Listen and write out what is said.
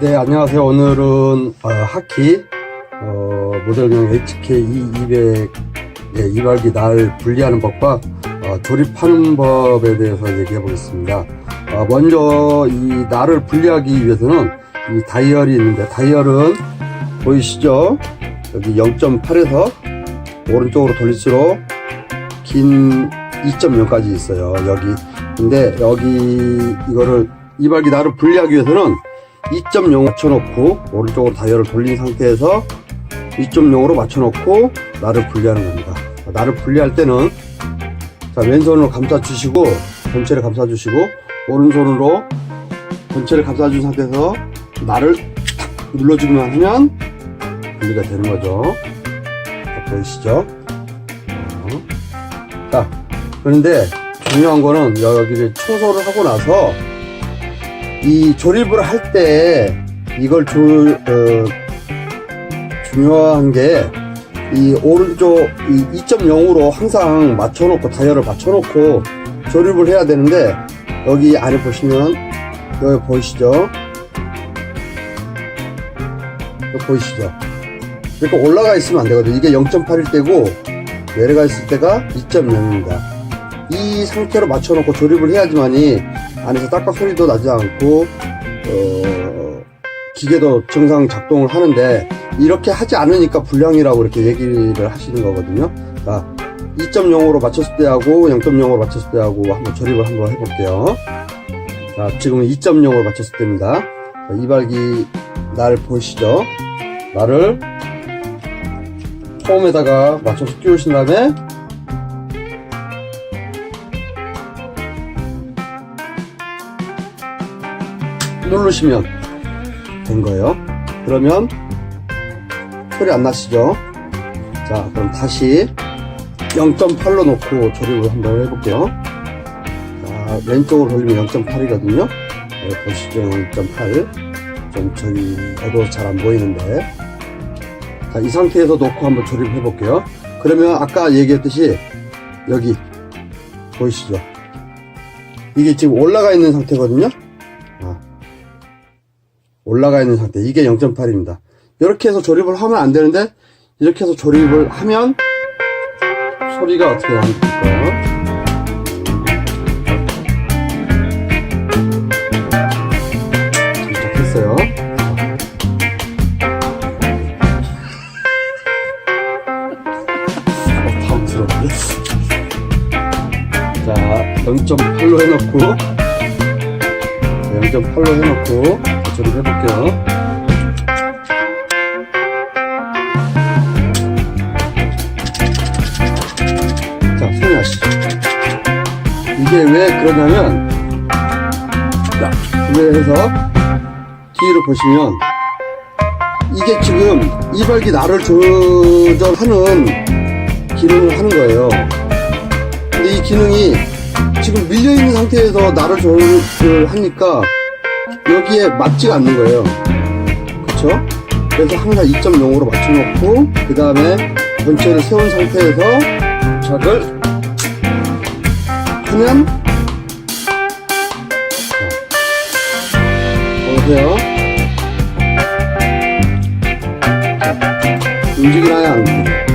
네, 안녕하세요. 오늘은 어, 하키 어, 모델명 HK2200 예, 이발기 날 분리하는 법과 어, 조립하는 법에 대해서 얘기해 보겠습니다. 어, 먼저 이 날을 분리하기 위해서는 이 다이얼이 있는데 다이얼은 보이시죠? 여기 0.8에서 오른쪽으로 돌릴수록 긴 2.0까지 있어요. 여기. 근데 여기 이거를 이발기 날을 분리하기 위해서는 2.0 맞춰놓고 오른쪽으로 다이얼을 돌린 상태에서 2.0으로 맞춰놓고 날을 분리하는 겁니다. 날을 분리할 때는 자 왼손으로 감싸주시고 전체를 감싸주시고 오른손으로 전체를 감싸준 상태에서 날을 탁 눌러주기만 하면 분리가 되는 거죠. 자, 보이시죠? 어. 자 그런데 중요한 거는 여기를 청소를 하고 나서 이 조립을 할 때 이걸 조, 어, 중요한 게 이 오른쪽 이 2.0으로 항상 맞춰놓고 다이얼을 맞춰놓고 조립을 해야 되는데 여기 아래 보시면 여기 보이시죠? 여기 보이시죠? 이렇게 올라가 있으면 안 되거든요. 이게 0.8일 때고 내려가 있을 때가 2.0입니다. 이 상태로 맞춰놓고 조립을 해야지만이 안에서 딱딱 소리도 나지 않고 어, 기계도 정상 작동을 하는데 이렇게 하지 않으니까 불량이라고 이렇게 얘기를 하시는 거거든요. 자, 2.0으로 맞췄을 때하고 0.0으로 맞췄을 때하고 한번 조립을 한번 해볼게요. 자, 지금은 2.0으로 맞췄을 때입니다. 자, 이발기 날 보이시죠? 날을 처음에다가 맞춰서 끼우신 다음에 누르시면 된 거예요. 그러면 소리 안 나시죠? 자, 그럼 다시 0.8로 놓고 조립을 한번 해볼게요. 자, 왼쪽으로 돌리면 0.8이거든요. 네, 보시죠, 0.8. 좀 저기 어두워서 잘 안 보이는데. 자, 이 상태에서 놓고 한번 조립을 해볼게요. 그러면 아까 얘기했듯이 여기 보이시죠? 이게 지금 올라가 있는 상태거든요. 아, 올라가 있는 상태. 이게 0.8입니다. 이렇게 해서 조립을 하면 안 되는데, 이렇게 해서 조립을 하면, 소리가 어떻게. 어, 다음스럽네. 자, 0.8로 해놓고, 0.8로 해놓고 조립해볼게요. 자, 소리 나시죠? 이게 왜 그러냐면, 자, 구매해서 뒤를 보시면, 이게 지금 이발기 날을 조절하는 기능을 하는 거예요. 근데 이 기능이 지금 밀려있는 상태에서 날을 조절하니까 여기에 맞지가 않는 거예요. 그쵸? 그래서 항상 2.0으로 맞춰놓고, 그 다음에 전체를 세운 상태에서 도착을 하면, 자, 보세요. 자, 움직이나요? 안 움직여요?